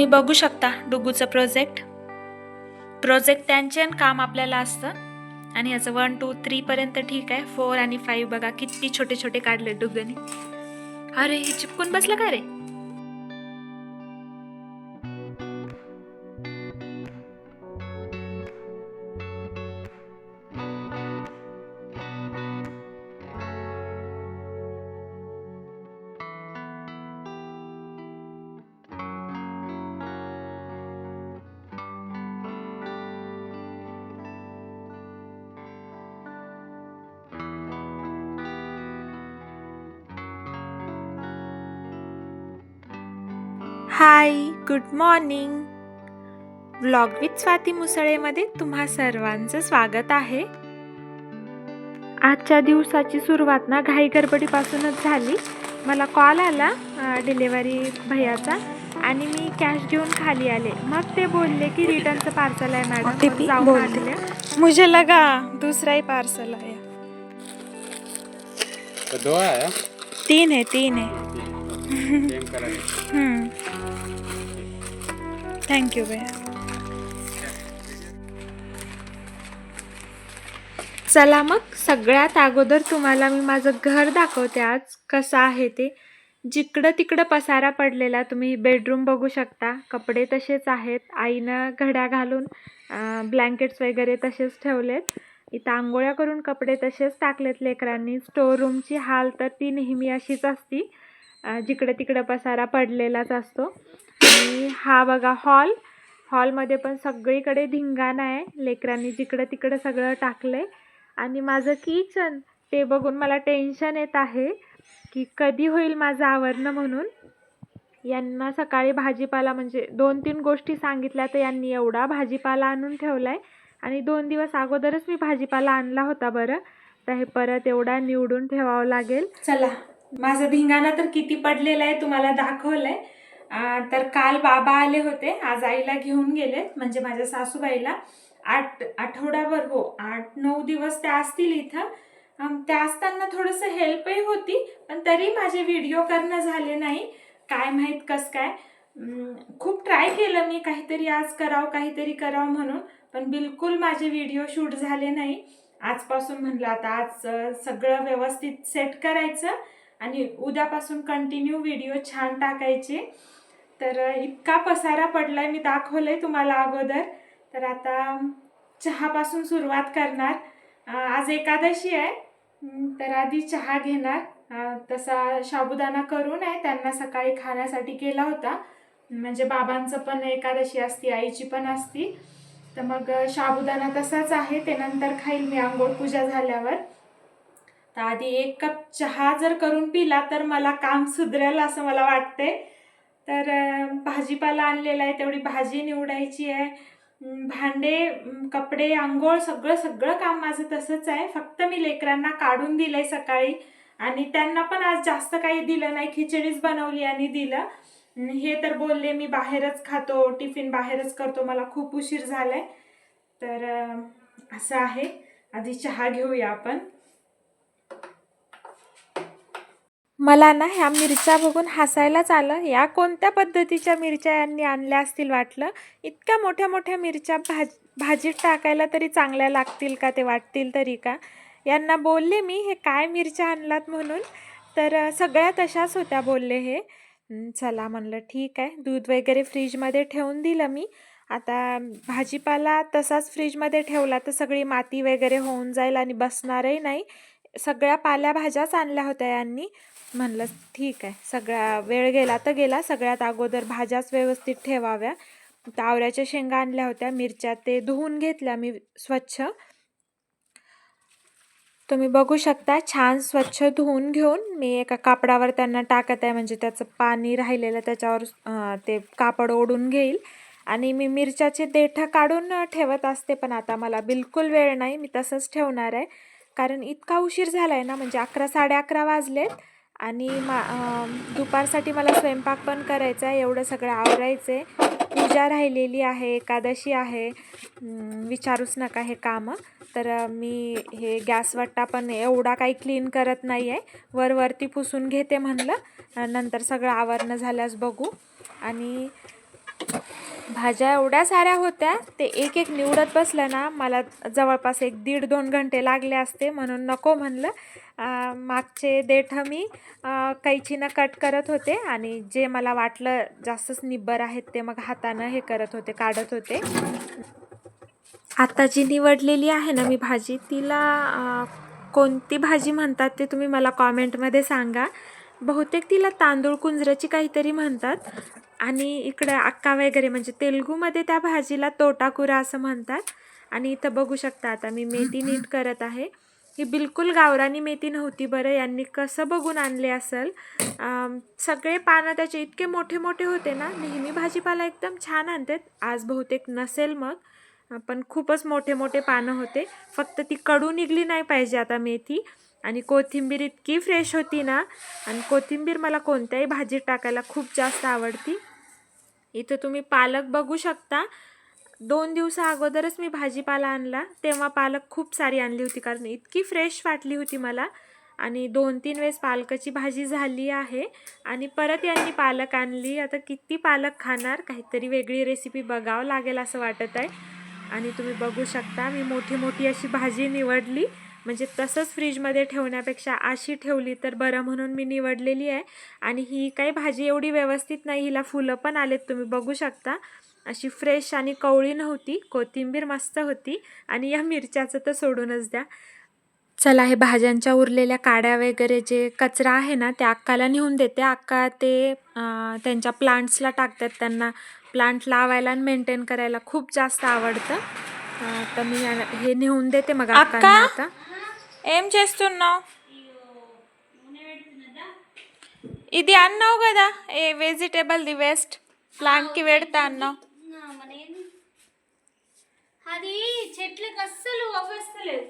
तुम्ही बघू शकता डुगूचं प्रोजेक्ट प्रोजेक्ट त्यांचे आणि काम आपल्याला असतं. आणि याचं वन टू थ्रीपर्यंत ठीक आहे. फोर आणि फाईव्ह बघा किती छोटे छोटे काढले डुगनी. अरे हे चिपकून बसलं का रे? मॉर्निंग. व्लॉग विथ स्वाती मुसळेमध्ये तुम्हा सर्वांचं स्वागत आहे. आजच्या दिवसाची सुरुवात ना घाई गडबडीपासूनच झाली. मला कॉल आला डिलेवरी भैयाचा आणि मी कॅश घेऊन खाली आले. मग ते बोलले की रिटर्नचं पार्सल आहे मॅडम जाऊन. आणले मुझे लगा दूसरा ही पार्सल आया तो दो आया तीन है तीन है थँक्यू भैया चला मग सगळ्यात अगोदर तुम्हाला मी माझं घर दाखवते आज कसं आहे ते. जिकडं तिकडं पसारा पडलेला तुम्ही बेडरूम बघू शकता. कपडे तसेच आहेत आईनं घड्या घालून ब्लँकेट्स वगैरे तसेच ठेवलेत. इथं आंघोळ्या करून कपडे तसेच टाकलेत लेकरांनी. स्टोर रूमची हाल तर ती नेहमी अशीच असती जिकडं तिकडं पसारा पडलेलाच असतो. आणि हा बघा हॉल. हॉलमध्ये पण सगळीकडे धिंगाणा आहे. लेकरांनी जिकडं तिकडं सगळं टाकलंय. आणि माझं किचन ते बघून मला टेन्शन येत आहे की कधी होईल माझं आवरणं म्हणून. यांना सकाळी भाजीपाला म्हणजे दोन तीन गोष्टी सांगितल्या तर यांनी एवढा भाजीपाला आणून ठेवला आहे आणि दोन दिवस अगोदरच मी भाजीपाला आणला होता बरं. तर हे परत एवढा निवडून ठेवावं लागेल. चला माझा धिंगाणा तर किती पडलेला आहे तुम्हाला दाखवलंय. आहे तर काल बाबा आले होते. आज आईला घेऊन गेलेत म्हणजे माझ्या सासूबाईला. आठ आठवड्याभर हो आठ नऊ दिवस त्या असतील इथं. त्या असताना थोडंसं हेल्पही होती पण तरी माझे व्हिडिओ करणं झाले नाही. काय माहीत कसं काय. खूप ट्राय केलं मी काहीतरी आज करावं काहीतरी करावं म्हणून पण बिलकुल माझे व्हिडिओ शूट झाले नाही. आजपासून म्हणलं आता आज सगळं व्यवस्थित सेट करायचं आणि उद्यापासून कंटिन्यू व्हिडिओ छान टाकायचे. तर इतका पसारा पडलाय मी दाखवलंय तुम्हाला अगोदर. तर आता चहापासून सुरुवात करणार. आज एकादशी आहे. तर आधी चहा घेणार. तसा साबुदाणा करून आहे. त्यांना सकाळी खाण्यासाठी केला होता. म्हणजे बाबांचं पण एकादशी असती आईची पण असती. तर मग अं, साबुदाणा तसाच आहे. ते नंतर खाईल मी आंघोळ पूजा झाल्यावर. तर आधी एक कप चहा जर करून पिला तर मला काम सुधरेल असं मला वाटते तर भाजीपाला आणलेला आहे तेवढी भाजी निवडायची आहे. भांडे कपडे आंघोळ सगळं सगळं काम माझं तसंच आहे. फक्त मी लेकरांना काढून दिलंय सकाळी आणि त्यांना पण आज जास्त काही दिलं नाही. खिचडीच बनवली आणि दिलं. हे तर बोलले मी बाहेरच खातो टिफिन बाहेरच करतो मला खूप उशीर झालाय. तर असं आहे. आधी चहा घेऊया आपण. मला ना ह्या मिरच्या बघून हसायलाच आलं. या कोणत्या पद्धतीच्या मिरच्या यांनी आणल्या असतील वाटलं? इतक्या मोठ्या मोठ्या मिरच्या भाज भाजीत टाकायला तरी चांगल्या लागतील का ते वाटतील तरी का? यांना बोलले मी हे काय मिरच्या आणलात म्हणून? तर सगळ्या तशाच होत्या बोलले हे. चला म्हणलं ठीक आहे. दूध वगैरे फ्रीजमध्ये ठेवून दिलं मी. आता भाजीपाला तसाच फ्रीजमध्ये ठेवला तर सगळी माती वगैरे होऊन जाईल आणि बसणारही नाही. सगळ्या पाल्याभाज्याच आणल्या होत्या यांनी. म्हणलं ठीक आहे. सगळा वेळ गेला तर गेला. सगळ्यात अगोदर भाज्याच व्यवस्थित ठेवाव्या. तावऱ्याच्या शेंगा आणल्या होत्या. मिरच्या ते धुवून घेतल्या. मी स्वच्छ. तुम्ही बघू शकता छान स्वच्छ धुवून घेऊन मी एका कापडावर त्यांना टाकत आहे. म्हणजे त्याचं पाणी राहिलेलं त्याच्यावर ते कापड ओढून घेईल. आणि मी मिरच्याचे देठं काढून ठेवत असते पण आता मला बिलकुल वेळ नाही. मी तसंच ठेवणार आहे. कारण इतका उशीर झाला आहे ना म्हणजे अकरा साडे अकरा वाजलेत. आणि मा दुपारसाठी मला स्वयंपाक पण करायचा आहे एवढं सगळं आवरायचं आहे पूजा राहिलेली आहे एकादशी आहे. विचारूच नका हे कामं. तर मी हे गॅसवट्टा पण एवढा काही क्लीन करत नाही आहे वरवरती पुसून घेते म्हणलं. नंतर सगळं आवरणं झाल्यास बघू. आणि भाज्या एवढ्या साऱ्या होत्या ते एक एक निवडत बसलं ना मला जवळपास एक दीड दोन घंटे लागले असते म्हणून नको म्हणलं. मागचे देठ मी कैचीनं कट करत होते आणि जे मला वाटलं जास्तच निब्बर आहेत ते मग हातानं हे करत होते काढत होते. आता जी निवडलेली आहे ना मी भाजी तिला कोणती भाजी म्हणतात ते तुम्ही मला कॉमेंटमध्ये सांगा. बहुतेक तिला तांदूळ कुंजऱ्याची काहीतरी म्हणतात. आणि इकडं अक्का वगैरे म्हणजे तेलगूमध्ये त्या भाजीला तोटाकुरा असं म्हणतात. आणि इथं बघू शकता आता मी मेथी नीट करत आहे. ही बिलकुल गावरानी मेथी नव्हती बरं यांनी कसं बघून आणले असेल. सगळे पानं त्याचे इतके मोठे मोठे होते ना नेहमी भाजीपाला एकदम छान आणतात. आज बहुतेक नसेल मग पण खूपच मोठे मोठे पानं होते. फक्त ती कडू निघली नाही पाहिजे आता मेथी. आणि कोथिंबीर इतकी फ्रेश होती ना आणि कोथिंबीर मला कोणत्याही भाजीत टाकायला खूप जास्त आवडती. इथं तुम्ही पालक बघू शकता. दोन दिवसा अगोदरच मी भाजीपाला आणला. तेव्हा पालक खूप सारी आणली होती कारण इतकी फ्रेश वाटली होती मला. आणि दोन तीन वेळेस पालकाची भाजी झाली आहे. आणि परत यांनी पालक आणली. आता किती पालक खाणार? काहीतरी वेगळी रेसिपी बघावं लागेल असं वाटत आहे. आणि तुम्ही बघू शकता मी मोठी मोठी अशी भाजी निवडली. म्हणजे तसंच फ्रीजमध्ये ठेवण्यापेक्षा अशी ठेवली तर बरं म्हणून मी निवडलेली आहे. आणि ही काही भाजी एवढी व्यवस्थित नाही हिला फुलं पण आलेत तुम्ही बघू शकता. अशी फ्रेश आणि कवळी नव्हती कोथिंबीर मस्त होती. आणि या मिरच्याचं तर सोडूनच द्या. चला हे भाज्यांच्या उरलेल्या काड्या वगैरे जे कचरा आहे ना त्या अक्काला नेऊन देते. अक्का ते त्यांच्या प्लांट्सला टाकतात. त्यांना प्लांट लावायला आणि मेंटेन करायला खूप जास्त आवडतं. तर मी हे नेऊन देते मग अक्का? आता. ఏం చేస్తున్నావు? ఇది అన్నావు కదా ఏ వెజిటేబుల్ ది వేస్ట్ ప్లాంట్కి పెడతా అన్నావు? అది చెట్లకు అస్సలు అవ్వస్తలేదు.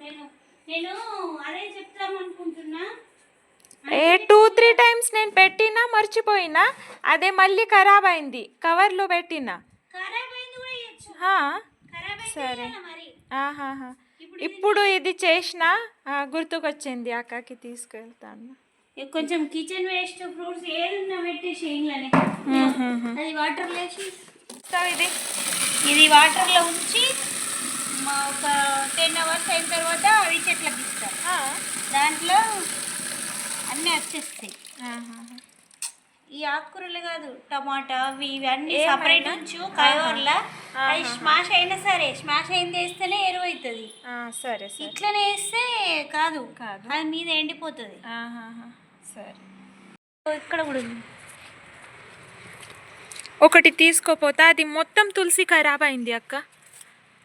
నేను నేను అదే చెప్తాం అనుకుంటున్నా. ఏ టూ త్రీ టైమ్స్ నేను పెట్టినా మర్చిపోయినా అదే మళ్ళీ ఖరాబ్ అయింది. కవర్లో పెట్టినా. సరే. ఆహాహా. ఇప్పుడు ఇది చేసిన గుర్తుకొచ్చింది అక్కకి తీసుకెళ్తాను. కొంచెం కిచెన్ వేస్ట్ ఫ్రూట్స్ ఏదన్నా పెట్టేసి ఇంట్లోనే అది వాటర్ సో ఇది. ఇది వాటర్లో ఉంచి మా ఒక టెన్ అవర్స్ అయిన తర్వాత అవి చెట్లకు ఇస్తారు ఆ. దాంట్లో అన్నీ వచ్చేస్తాయి. ఆకుకూరలు కాదు టమాటా అవి ఇవి అన్ని? సపరేట్ ఉంచు కవర్లా. అది స్మాష్ అయినా సరే స్మాష్ అయింది వేస్తేనే ఎరువు అవుతుంది సరే ఇట్లనే వేస్తే కాదు. కాదు. అది మీద ఎండిపోతుంది. సరే. ఇక్కడ కూడా ఉంది. ఒకటి తీసుకోపోతా అది మొత్తం తులసి ఖరాబ్ అయింది అక్క.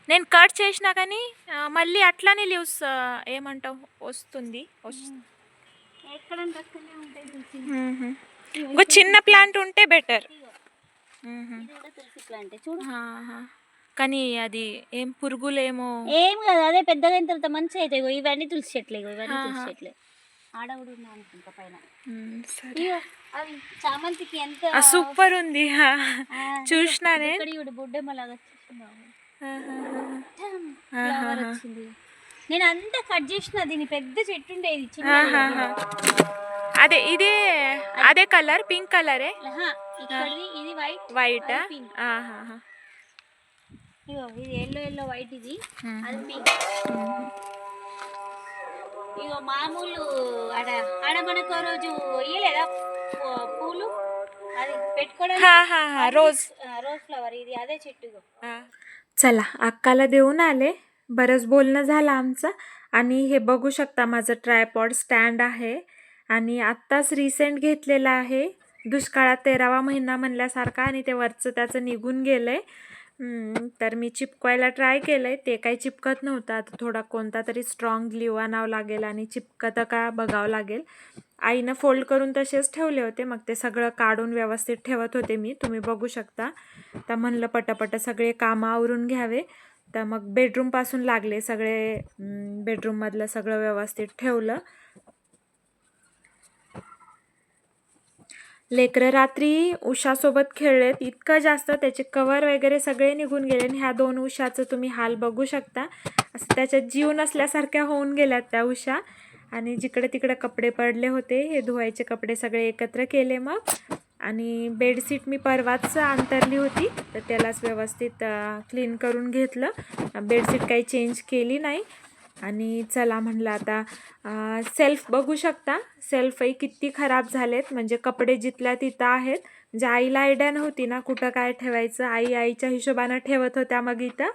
నేను కట్ చేసినా కానీ మళ్ళీ అట్లానే లీవ్స్ ఏమంటావు వస్తుంది వస్తు- ఒక చిన్న ప్లాంట్ ఉంటే బెటర్. కానీ అది ఏం పురుగులేమో. ఏం కాదు అదే పెద్దగా తర్వాత మంచి అయితే ఇవన్నీ తులసి చెట్లే ఇవన్నీ తులసి చెట్లే. సూపర్ ఉంది. చూసినానే? నేను అంతా కట్ చేసిన దీని పెద్ద చెట్టు ఉండేది అదే ఇదే అదే కలర్ పింక్ కలరే ఇక్కడది ఇది వైట్ వైట్ అది pink. ఇగో ఇది ఎల్లో ఎల్లో వైట్ ఇది అది పింక్ ఇగో మామూలు ఆడ ఆడ మనకు ఓ రోజు ఇయ్యలేదా పూ- పూలు అది పెట్టుకోవడానికి రోజ్ రోజ్ ఫ్లవర్ ఇది అదే చెట్టు ఇగో चला अक्काला देऊन आले बरंच बोलणं झालं आमचं आणि हे बघू शकता माझं ट्रायपॉड स्टँड आहे आणि आत्ताच रिसेंट घेतलेला आहे. दुष्काळात तेरावा महिना म्हणल्यासारखा आणि ते वरचं त्याचं निघून गेलं आहे तर मी चिपकवायला ट्राय केलं आहे ते काही चिपकत नव्हतं. आता थोडा कोणता तरी स्ट्रॉंग ग्ल्यू आणावं लागेल आणि चिपकतं का बघावं लागेल. आईनं फोल्ड करून तसेच ठेवले होते. मग ते सगळं काढून व्यवस्थित ठेवत होते मी. तुम्ही बघू शकता. तर म्हणलं पटापट सगळे कामं आवरून घ्यावे. तर मग बेडरूमपासून लागले सगळे बेडरूममधलं सगळं व्यवस्थित ठेवलं. लेकरं रात्री उषासोबत खेळलेत. इतकं जास्त त्याचे कवर वगैरे सगळे निघून गेले आणि ह्या दोन उषाचं तुम्ही हाल बघू शकता. असं त्याच्यात जीव नसल्यासारख्या होऊन गेल्यात त्या उषा. आणि जिकडे तिकडे कपडे पडले होते हे धुवायचे कपडे सगळे एकत्र केले मग. आणि बेडशीट मी परवाच अंतरली होती तर त्यालाच व्यवस्थित क्लीन करून घेतलं. बेडशीट काही चेंज केली नाही. आणि चला म्हणलं आता सेल्फ बघू शकता. सेल्फही किती खराब झालेत. म्हणजे कपडे जिथल्या तिथं आहेत. म्हणजे आईला आयडिया नव्हती ना कुठं काय ठेवायचं. आई आईच्या हिशोबानं ठेवत होत्या मग इथं.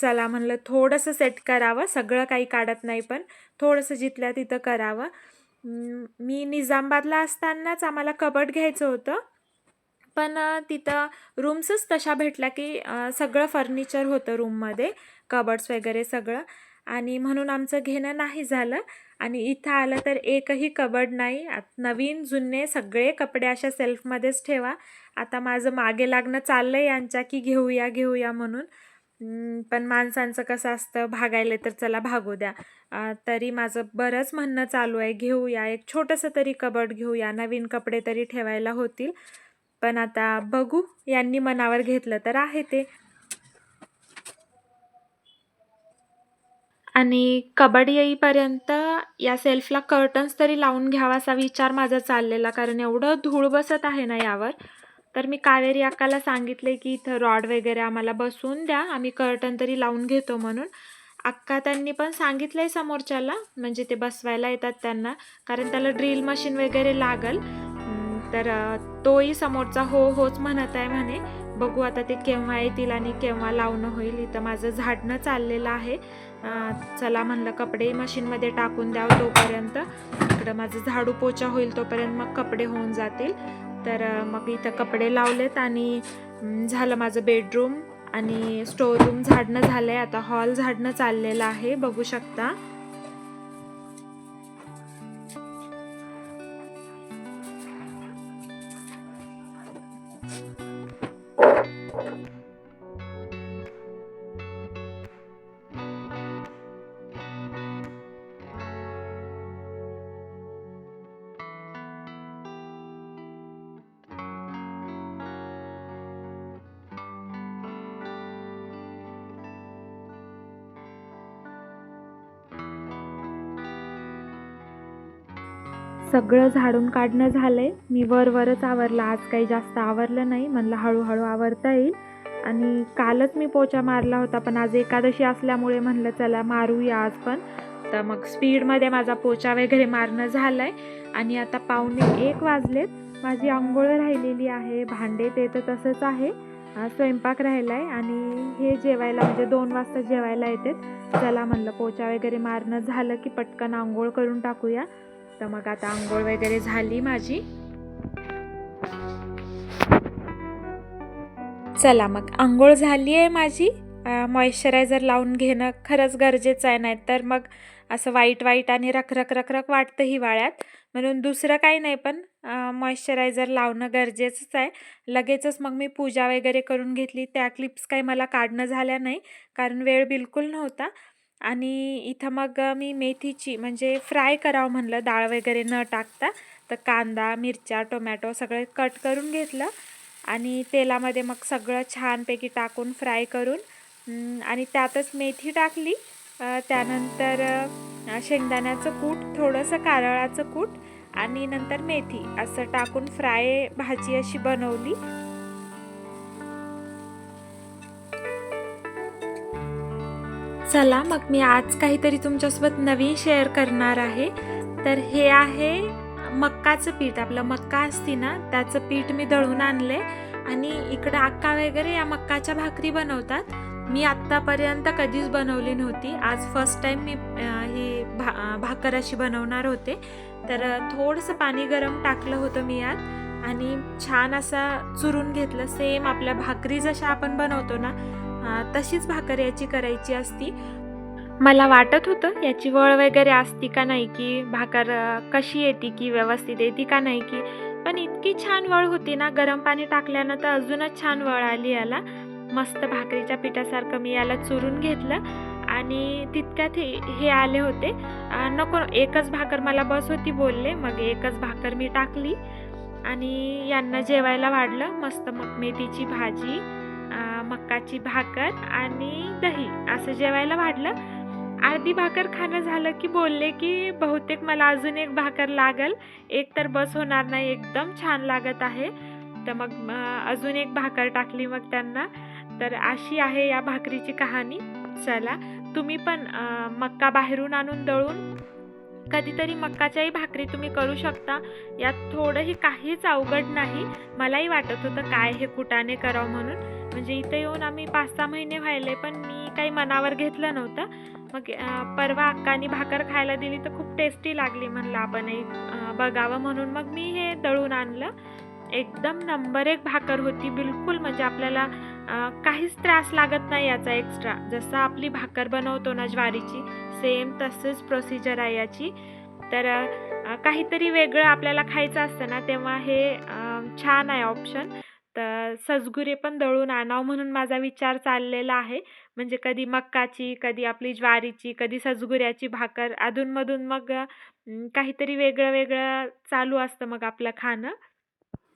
चला म्हणलं थोडंसं सेट करावं. सगळं काही काढत नाही पण थोडंसं जिथल्या तिथं करावं. मी निजामबादला असतानाच आम्हाला कबड घ्यायचं होतं. पण तिथं रूम्सच तशा भेटल्या की सगळं फर्निचर होतं रूममध्ये कबड्स वगैरे सगळं. आणि म्हणून आमचं घेणं नाही झालं. आणि इथं आलं तर एकही कबड नाही. आत- नवीन जुने सगळे कपडे अशा सेल्फमध्येच ठेवा. आता माझं मागे लागणं चाललं आहे यांच्या की घेऊया घेऊया म्हणून. पण माणसांचं कसं असतं भागायला तर चला भागू द्या. तरी माझं बरंच म्हणणं चालू आहे घेऊया. एक छोटंसं तरी कबड घेऊया. नवीन कपडे तरी ठेवायला होतील. पण आता बघू यांनी मनावर घेतलं तर आहे ते. आणि कबड येईपर्यंत या सेल्फला कर्टन्स तरी लावून घ्यावा असा विचार माझा चाललेला. कारण एवढं धूळ बसत आहे ना यावर. तर मी कावेरी अक्काला सांगितले की इथं रॉड वगैरे आम्हाला बसवून द्या. आम्ही कर्टन तरी लावून घेतो म्हणून. अक्का त्यांनी पण सांगितलंय समोरच्याला. म्हणजे ते बसवायला येतात त्यांना. कारण त्याला ड्रिल मशीन वगैरे लागल. तर तोही समोरचा हो होच म्हणत आहे म्हणे. बघू आता ते केव्हा येतील आणि केव्हा लावणं होईल. इथं माझं झाडणं चाललेलं आहे. चला म्हणलं कपडे मशीनमध्ये टाकून द्यावं तोपर्यंत. इकडं माझं झाडू पोचा होईल तोपर्यंत मग कपडे होऊन जातील. तर मग इथं कपडे लावलेत आणि झालं माझं बेडरूम आणि स्टोअर रूम झाडणं आहे आता हॉल झाडणं चाललेलं आहे. बघू शकता. सगळं झाडून काढणं झालं आहे मी वरवरच आवरलं. आज काही जास्त आवरलं नाही. म्हणलं हळूहळू आवरता येईल. आणि कालच मी पोचा मारला होता पण आज एकादशी असल्यामुळे म्हणलं चला मारूया आज पण. तर मग स्पीडमध्ये माझा पोचा वगैरे मारणं झालंय. आणि आता पाहुणे एक वाजलेत. माझी आंघोळ राहिलेली आहे. भांडे ते तर तसंच आहे. स्वयंपाक राहिला आहे आणि हे जेवायला म्हणजे दोन वाजता जेवायला येते चला म्हणलं पोचा वगैरे मारणं झालं की पटकन आंघोळ करून टाकूया. तर मग आता आंघोळ वगैरे झाली माझी. चला मग आंघोळ झाली आहे माझी. मॉइश्चरायझर लावून घेणं खरंच गरजेचं आहे नाही तर मग असं वाईट वाईट आणि रखरख रखरख वाटतं हिवाळ्यात. म्हणून दुसरं काही नाही पण मॉइश्चरायझर लावणं गरजेचंच आहे. लगेचच मग मी पूजा वगैरे करून घेतली. त्या क्लिप्स काही मला काढणं झाल्या नाही कारण वेळ बिलकुल नव्हता. आणि इथं मग मी मेथीची म्हणजे फ्राय करावं म्हणलं. डाळ वगैरे न टाकता तर कांदा मिरच्या टोमॅटो सगळे कट करून घेतलं आणि तेलामध्ये मग सगळं छानपैकी टाकून फ्राय करून आणि त्यातच मेथी टाकली. त्यानंतर शेंगदाण्याचं कूट थोडंसं कारळाचं कूट आणि नंतर मेथी असं टाकून फ्राय भाजी अशी बनवली. चला मग मी आज काहीतरी तुमच्यासोबत नवीन शेअर करणार आहे. तर हे आहे मक्काचं पीठ. आपलं मक्का असती ना त्याचं पीठ मी दळून आणले आणि इकडं अक्का वगैरे या मक्काच्या भाकरी बनवतात. मी आत्तापर्यंत कधीच बनवली नव्हती. आज फर्स्ट टाईम मी ही भा भाकर अशी बनवणार होते. तर थोडंसं पाणी गरम टाकलं होतं मी यात आणि छान असा चुरून घेतलं. सेम आपल्या भाकरी जशा आपण बनवतो ना तशीच भाकर याची करायची असती. मला वाटत होतं याची वळ वगैरे असती का नाही की भाकर कशी येते की व्यवस्थित येते का नाही की पण इतकी छान वळ होती ना गरम पाणी टाकल्यानं तर अजूनच छान वळ आली याला. मस्त भाकरीच्या पिठासारखं मी याला चुरून घेतलं आणि तितक्यात हे हे आले होते. नको एकच भाकर मला बस होती बोलले मग एकच भाकर मी टाकली आणि यांना जेवायला वाढलं. मस्त मग मेथीची भाजी मक्काची भाकर आणि दही असं जेवायला वाढलं. अर्धी भाकर खाणं झालं की बोलले की बहुतेक मला अजून एक भाकर लागल. एक तर बस होणार नाही एकदम छान लागत आहे. तर मग अजून एक भाकर टाकली मग त्यांना. तर अशी आहे या भाकरीची कहाणी. चला तुम्ही पण मक्का बाहेरून आणून दळून कधीतरी मक्काच्याही भाकरी तुम्ही करू शकता. यात थोडंही काहीच अवघड नाही. मलाही वाटत होतं काय हे कुटाने करावं म्हणून. म्हणजे इथे येऊन आम्ही पाच सहा महिने व्हायले पण मी काही मनावर घेतलं नव्हतं. मग परवा अक्कानी भाकर खायला दिली तर खूप टेस्टी लागली म्हणलं आपण एक बघावं म्हणून. मग मी हे दळून आणलं. एकदम नंबर एक भाकर होती बिलकुल म्हणजे आपल्याला काहीच त्रास लागत नाही याचा एक्स्ट्रा जसं आपली भाकर बनवतो ना ज्वारीची सेम तसंच प्रोसिजर आहे याची. तर काहीतरी वेगळं आपल्याला खायचं असतं ना तेव्हा हे छान आहे ऑप्शन तर सजगुरे पण दळून आणावं म्हणून माझा विचार चाललेला आहे. म्हणजे कधी मक्काची कधी आपली ज्वारीची कधी सजगुऱ्याची भाकर अधूनमधून मग काहीतरी वेगळं वेगळं चालू असतं मग आपलं खाणं.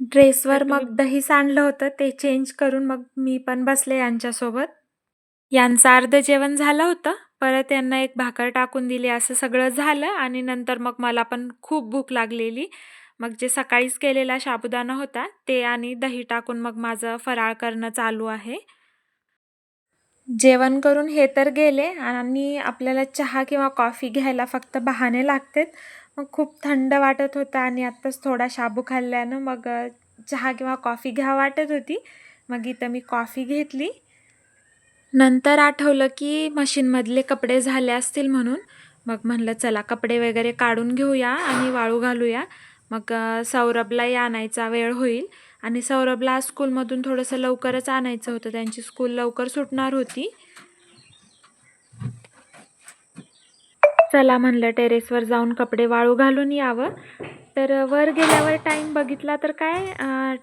ड्रेसवर मग दही सांडलं होतं ते चेंज करून मग मी पण बसले यांच्यासोबत. यांचं अर्ध जेवण झालं होतं. परत त्यांना एक भाकर टाकून दिली असं सगळं झालं आणि नंतर मग मला पण खूप भूक लागलेली. मग जे सकाळीच केलेला साबुदाणा होता ते आणि दही टाकून मग माझं फराळ करणं चालू आहे. जेवण करून हे तर गेले आणि आपल्याला चहा किंवा कॉफी घ्यायला फक्त बहाणे लागतात. मग खूप थंड वाटत होतं आणि आत्ताच थोडा शाबू खाल्ल्यानं मग चहा किंवा कॉफी घ्या वाटत होती. मग इथं मी कॉफी घेतली. नंतर आठवलं की मशीनमधले कपडे झाले असतील म्हणून. मग म्हणलं चला कपडे वगैरे काढून घेऊया आणि वाळू घालूया. मग सौरभलाही आणायचा वेळ होईल. आणि सौरभला स्कूलमधून थोडंसं लवकरच आणायचं होतं. त्यांची स्कूल लवकर सुटणार होती. चला म्हणलं टेरेसवर जाऊन कपडे वाळू घालून यावं. तर वर गेल्यावर टाईम बघितला तर काय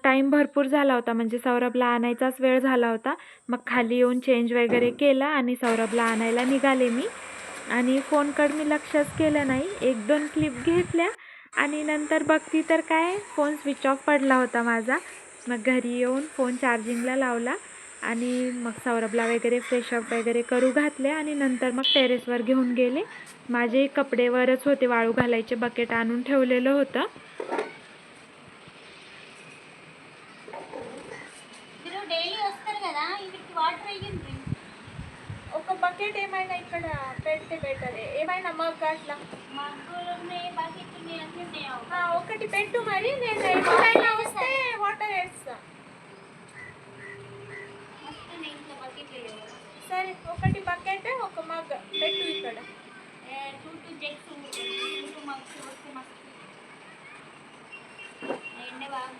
टाईम भरपूर झाला होता. म्हणजे सौरभला आणायचाच वेळ झाला होता. मग खाली येऊन चेंज वगैरे केला आणि सौरभला आणायला निघाले मी. आणि फोनकडे मी लक्षच केलं नाही. एक दोन क्लिप घेतल्या आणि नंतर बघती तर काय फोन स्विच ऑफ पडला होता माझा. मग घरी येऊन फोन चार्जिंगला लावला आणि मग सौरभला वगैरे फ्रेशअप वगैरे करू घातले आणि नंतर मग टेरेसवर घेऊन गेले. माझे कपडेवरच होते. वाळू घालायचे बकेट आणून ठेवलेलं होतं. బకెట్ ఏమైనా ఇక్కడ పెడితే బెటర్ ఏమైనా మగ్ అట్లా? ఒకటి పెట్టు మరి నేను ఎప్పుడైనా వస్తే వాటర్ వేస్తా. సరే ఒకటి బకెట్ ఒక మగ్ పెట్టు ఇక్కడ. ఎండ బాగా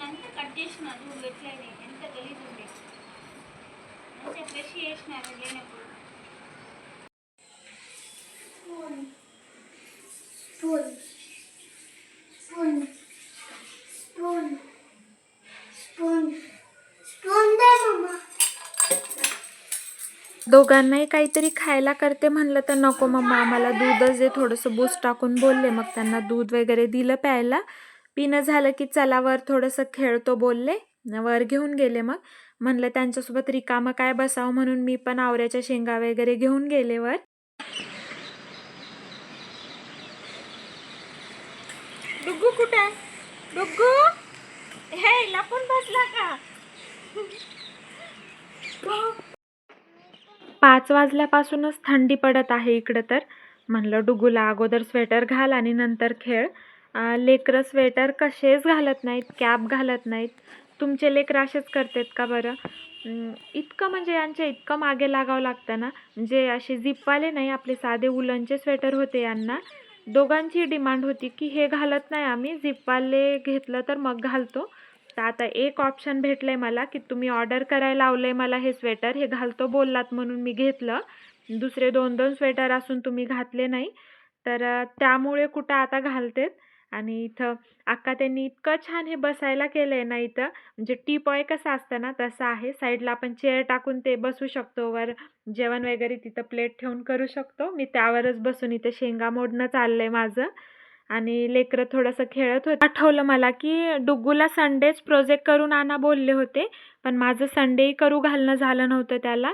మొన్నంతా కట్ చేసిన చూడు ఎట్లయినా ఎంత గలీజ్ ఉండే మంచిగా ఫ్రెష్ చేసినారు లేనప్పుడు दोघांनाही काहीतरी खायला करते म्हणलं तर नको मम्मा आम्हाला दूधच दे थोडंसं बूस्ट टाकून बोलले मग त्यांना दूध वगैरे दिलं प्यायला पिणं झालं की चला वर थोडंसं खेळतो बोलले. वर घेऊन गेले मग. म्हणलं त्यांच्यासोबत रिकामं काय बसावं म्हणून मी पण आवऱ्याच्या शेंगा वगैरे घेऊन गेले वर. डुग्गू कुठे? डुग्गू? हे लपून बसला का? पाच वाजल्यापासूनच थंडी पडत आहे इकडं तर. म्हणलं डुगूला अगोदर स्वेटर घाल आणि नंतर खेळ. लेकरं स्वेटर कसेच घालत नाहीत कॅप घालत नाहीत. तुमचे लेकरं असेच करतात का बरं? इतकं म्हणजे यांच्या इतकं मागे लागावं लागतं ना? म्हणजे असे झिपवाले नाही आपले साधे उलनचे स्वेटर होते यांना. दोघांची डिमांड होती की हे घालत नाही आम्ही झिपवाले घेतलं तर मग घालतो. तर आता एक ऑप्शन भेटलं आहे मला की तुम्ही ऑर्डर करायला लावलंय मला हे स्वेटर हे घालतो बोललात म्हणून मी घेतलं. दुसरे दोन दोन स्वेटर असून तुम्ही घातले नाही. तर त्यामुळे कुठं आता घालतेत? आणि इथं अक्का त्यांनी इतकं छान हे बसायला केलं आहे ना इथं. म्हणजे टी पॉय कसं असतं ना तसं आहे. साईडला आपण चेअर टाकून ते बसू शकतो. वर जेवण वगैरे तिथं प्लेट ठेवून करू शकतो. मी त्यावरच बसून इथं शेंगा मोडणं चाललं आहे माझं. आणि लेकरं थोडंसं खेळत होते. आठवलं मला की डुग्गूला संडेच प्रोजेक्ट करून आणा बोलले होते. पण माझं संडेही करू घालणं झालं नव्हतं त्याला.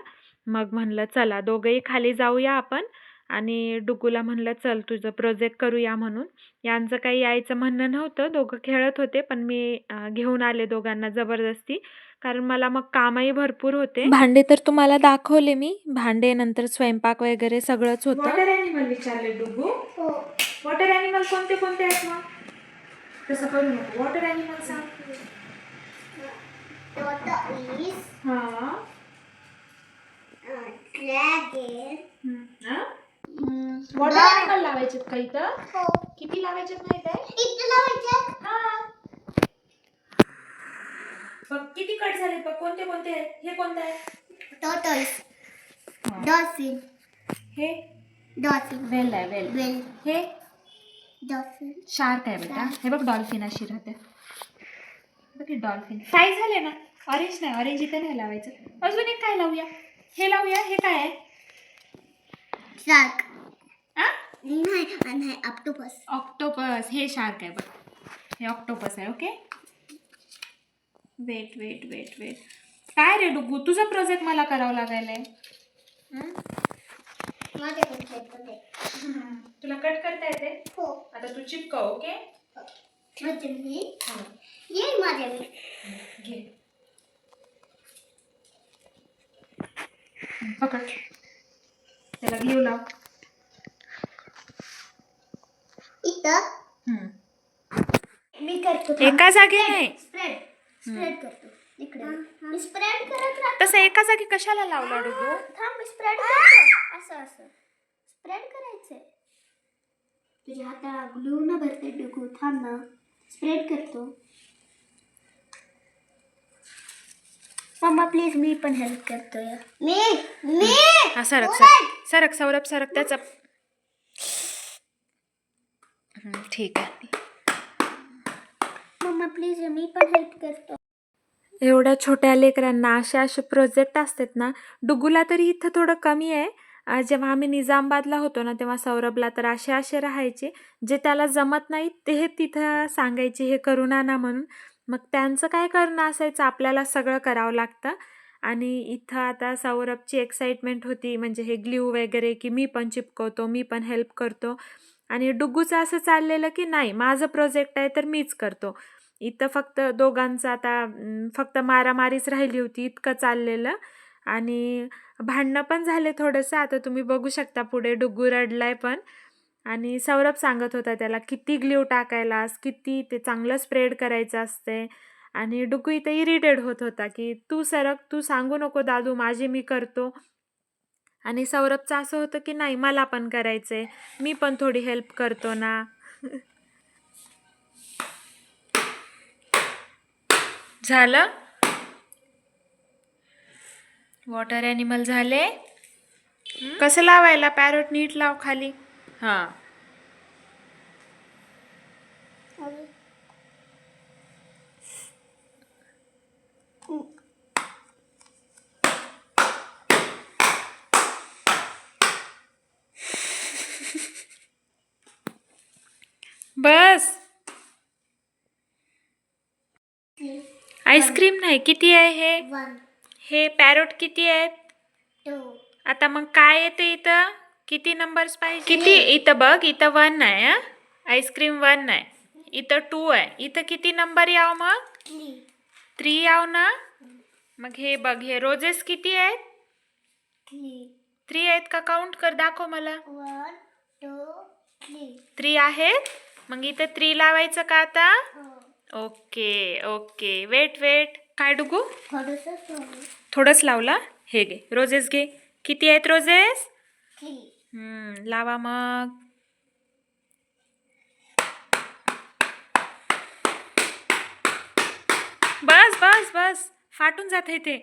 मग म्हणलं चला दोघंही खाली जाऊया आपण. आणि डुग्गूला म्हणलं चल तुझं प्रोजेक्ट करूया म्हणून. यांचं काही यायचं म्हणणं नव्हतं दोघं खेळत होते पण मी घेऊन आले दोघांना जबरदस्ती. कारण मला मग कामही भरपूर होते. भांडे तर तुम्हाला दाखवले मी. भांडे नंतर स्वयंपाक वगैरे सगळंच होतं. वॉटर ॲनिमल विचारले डुगू. वॉटर ॲनिमल कोणते कोणते आहेत मग? तसं करू नको. वॉटर ॲनिमल सांग. हा. वॉटर ॲनिमल लावायचे का इथं? किती लावायचे माहीत आहे? हा. बघ किती कट झाले बघ कोणते कोणते? आहेत हे कोणतं आहे? Tortoise. Dolphin. हे? Dolphin. वेल आहे वेल Whale. हे? Dolphin. शार्क आहे बेटा. हे बघ डॉल्फिन अशी राहते. बघ डॉल्फिन काय झाले ना? ऑरेंज नाही ऑरेंज इथे नाही लावायचं. अजून एक काय लावूया? हे लावूया हे काय आहे? Shark. नाही नाही octopus. ऑक्टोपस हे शार्क आहे बघ. हे ऑक्टोपस आहे okay wait wait wait wait काय रे डुगू तुझा प्रोजेक्ट मला करावा लागायला. तुला कट करता येते? हो. आता तू चिपकव ओके. ये माझे मी. घे. पकड. त्याला ग्लू लाव. इथं. मी करतो एका जागी नाही. स्प्रेड स्प्रेड करतो. इकडे. मी स्प्रेड करत राहतो. तसं एका जागी कशाला लावला डुगू? थांब मी स्प्रेड करतो. असं असं. स्प्रेड करायचंय. तुझ्या हाताला ग्लू न भरते डुकू थांब ना. स्प्रेड करतो. मम्मा प्लीज मी पण हेल्प करतोय. मी मी. हा सरक सरक. सरक सौरभ सरक. त्याचा ठीक आहे. मम्मा प्लीज मी पण हेल्प करतो. एवढ्या छोट्या लेकरांना असे असे प्रोजेक्ट असतात ना डुगूला तरी इथं थोडं कमी आहे. जेव्हा आम्ही निजामबादला होतो ना तेव्हा सौरभला तर असे असे राहायचे. जे त्याला जमत नाही ते हे तिथं सांगायचे हे करून आणा म्हणून. मग त्यांचं काय करणं असायचं आपल्याला सगळं करावं लागतं. आणि इथं आता सौरभची एक्साइटमेंट होती म्हणजे हे ग्ल्यू वगैरे की मी पण चिपकवतो मी पण हेल्प करतो. आणि डुग्गूचं असं चाललेलं की नाही माझं प्रोजेक्ट आहे तर मीच करतो. इथं फक्त दोघांचं आता फक्त मारामारीच राहिली होती इतकं चाललेलं. आणि भांडणं पण झाले थोडंसं आता तुम्ही बघू शकता पुढे डुग्गू रडलाय पण. आणि सौरभ सांगत होता त्याला किती ग्ल्यू टाकायलास किती ते चांगलं स्प्रेड करायचं असते. आणि डुग्गू इथं इरिटेड होत होता की तू सरक तू सांगू नको दादू माझे मी करतो. आणि सौरभचं असं होतं की नाही मला पण करायचं आहे मी पण थोडी हेल्प करतो ना. झालं? वॉटर ॲनिमल झाले. कसं लावायला? पॅरोट नीट लाव खाली. हां. बस. आईस्क्रीम नाही किती आहे हे? हे पॅरोट किती आहेत? आता मग काय येते इथं? किती नंबर्स पाहिजे? किती? इथं बघ इथं वन आहे आईस्क्रीम वन आहे. इथं टू आहे. इथं किती नंबर याव मग? थ्री. याव ना? मग हे बघ हे रोजेस किती आहेत? थ्री. आहेत का? काउंट कर दाखव मला. थ्री आहेत? मग इथं थ्री लावायचं का आता? हो. Okay okay. Wait wait. काय डुगू? थोडंच लावला? हे घे. रोजेस घे. किती आहेत रोजेस लावा मग. बस बस बस. फाटून जात आहे ते.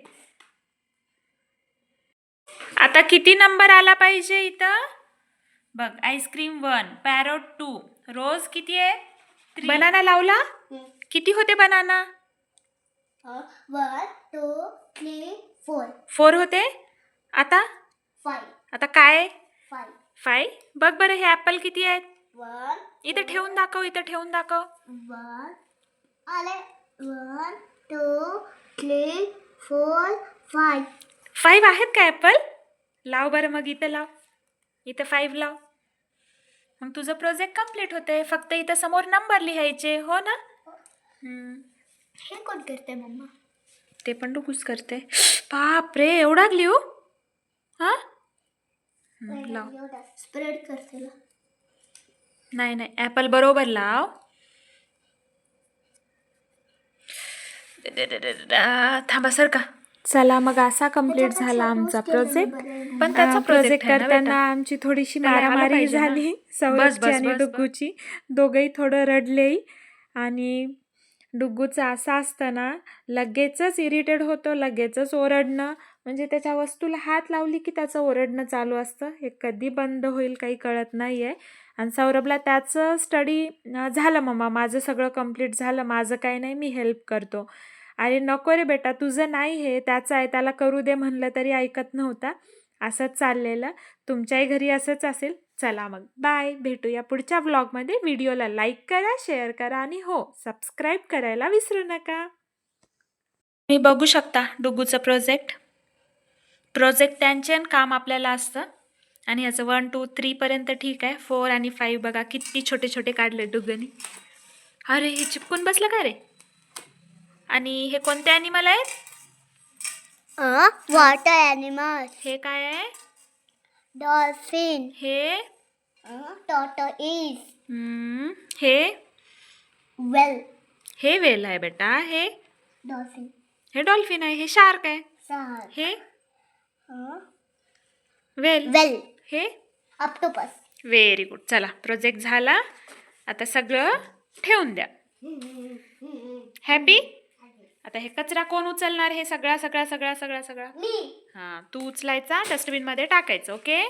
आता किती नंबर आला पाहिजे इथं? बघ ice cream one parrot two rose किती आहे? बनाना लावला? किती होते banana one two three four four होते? आता? फाय आता काय? फाय फाय बघ बरं हे ॲपल किती आहेत? वन इथं ठेवून दाखव इथं ठेवून दाखव. वन आले one two three four five five आहेत का ॲपल लाव बरं मग इथं लाव. इथं फाईव्ह लाव. मग तुझं प्रोजेक्ट कंप्लीट होतंय. फक्त इथं समोर नंबर लिहायचे. हो ना? हम्म. हे कोण करते मम्मा? ते पण डुकूच करते बाप रे एवढा लिहू हां? हम्म, लाव. स्प्रेड करते ना नाही नाही. ॲपल बरोबर लाव. थांबा सर का? चला मग असा कंप्लीट झाला आमचा प्रोजेक्ट पण त्याचा प्रोजेक्ट करताना. आमची थोडीशी मारामारी. झाली सौरभची आणि. डुग्गूची. दोघंही थोडं रडलेही. आणि डुग्गूचं असं असतं ना लगेचच इरिटेड होतो लगेचच ओरडणं. म्हणजे त्याच्या वस्तूला हात लावली की त्याचं ओरडणं चालू असतं. हे कधी बंद होईल काही कळत नाही आहे आणि सौरभला त्याचं स्टडी झालं मम्मा. माझं सगळं कंप्लीट झालं. माझं काही नाही मी हेल्प करतो. अरे नको रे बेटा तुझं नाही हे त्याचं आहे त्याला करू दे म्हणलं तरी ऐकत नव्हता. असंच चाललेलं. तुमच्याही घरी असंच असेल. चला मग. बाय. भेटूया पुढच्या ब्लॉगमध्ये व्हिडिओला लाईक करा शेअर करा आणि हो सबस्क्राईब करायला विसरू नका. तुम्ही बघू शकता डुगूचं प्रोजेक्ट प्रोजेक्ट त्यांचे आणि काम आपल्याला असतं. आणि याचं वन टू थ्रीपर्यंत ठीक आहे. फोर आणि फाईव्ह बघा किती छोटे छोटे काढले डुगनी अरे हे चिपकून बसलं का रे? आणि हे कोणते ॲनिमल आहेत? वॉटर ॲनिमल हे काय आहे? डॉल्फिन हे? टॉटो इज हम्म, हे? वेल हे वेल आहे बेटा हे? डॉल्फिन हे डॉल्फिन आहे हे शार्क आहे. सार हे? वेल वेल हे? ऑक्टोपस व्हेरी गुड चला प्रोजेक्ट झाला. आता सगळं ठेवून द्या. हॅपी आता हे कचरा कोण उचलणार? हे सगळा सगळा सगळा सगळा सगळा. मी. हां तू उचलायचा डस्टबिनमध्ये टाकायचं ओके?